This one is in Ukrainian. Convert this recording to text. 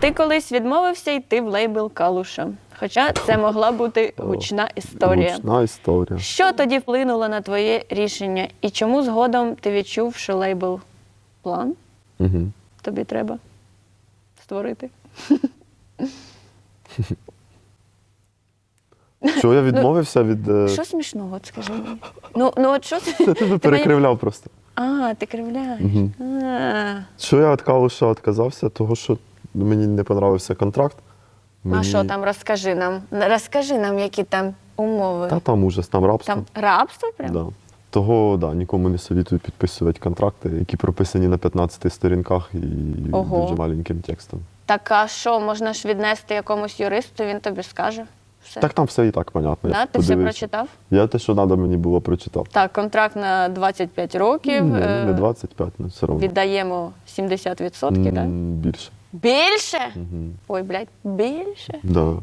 Ти колись відмовився йти в лейбл Калуша. Хоча це могла бути гучна історія. Гучна історія. Що тоді вплинуло на твоє рішення? І чому згодом ти відчув, що лейбл план Угу. тобі треба створити? Що я відмовився від. е, Що смішного, от скажи мені? Ну, ну от що ти? Це тебе перекривляв просто. А, ти кривляєш. Що я від Калуша відказався, того що мені не подобався контракт. А що там, розкажи нам. Розкажи нам, які там умови. Та там ужас, там рабство. Там рабство прям? Да. Того да, нікому не совітую підписувати контракти, які прописані на 15 сторінках і Ого. дуже маленьким текстом. Так а що, можна ж віднести якомусь юристу, він тобі скаже. Все. Так там все і так понятно. да? я Ти все прочитав? Я те, що треба мені було, прочитав. Так, контракт на 25 років. Ні, е, не 25, ну все одно. Віддаємо 70%, так? Більше. Більше? Ой, блядь, більше? Да.